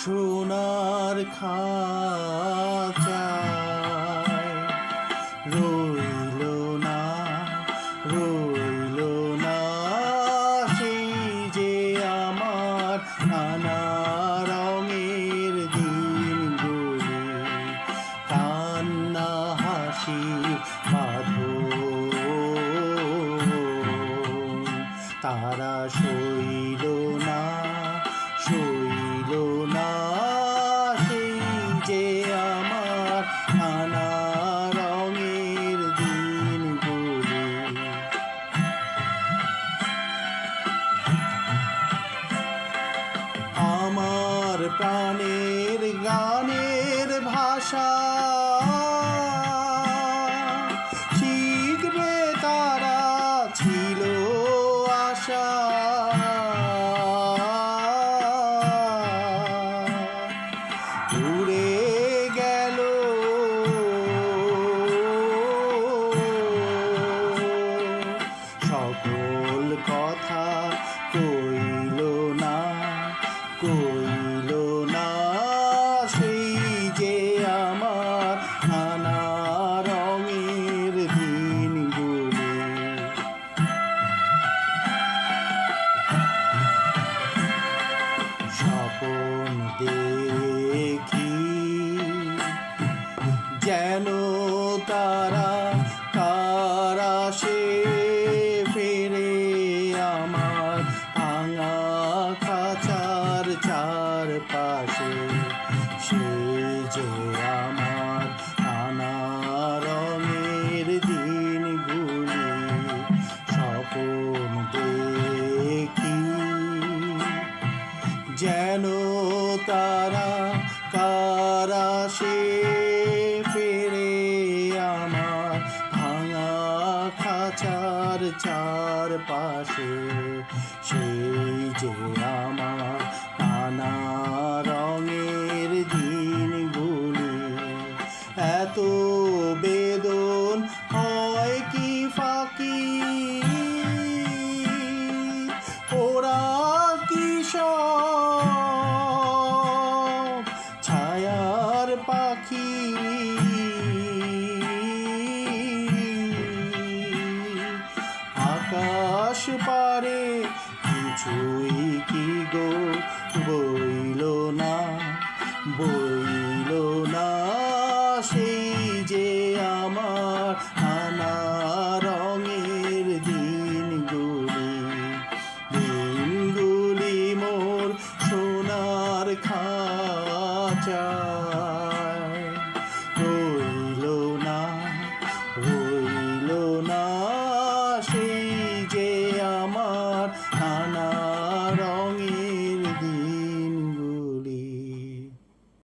সোনার খাঁচায়। রইল না রইল না সেই যে আমার নানা রঙের দিনগুলি। কান্না, হাসি, বাঁধন, তারা সইল প্রাণের গানের ভাষা। যেন তারা কারা সে ফেরে আমার ভাঙা খাঁচার চার পাশে সে যে আমার নানা রঙের দিনগুলি স্বপন দেখি। যেন তারা কারা সে চার পাশে সেই যে আমার নানা রঙের দিনগুলি এত পারে কিছুই কি গো? বইল না বইল না সেই যে আমার আমার নানা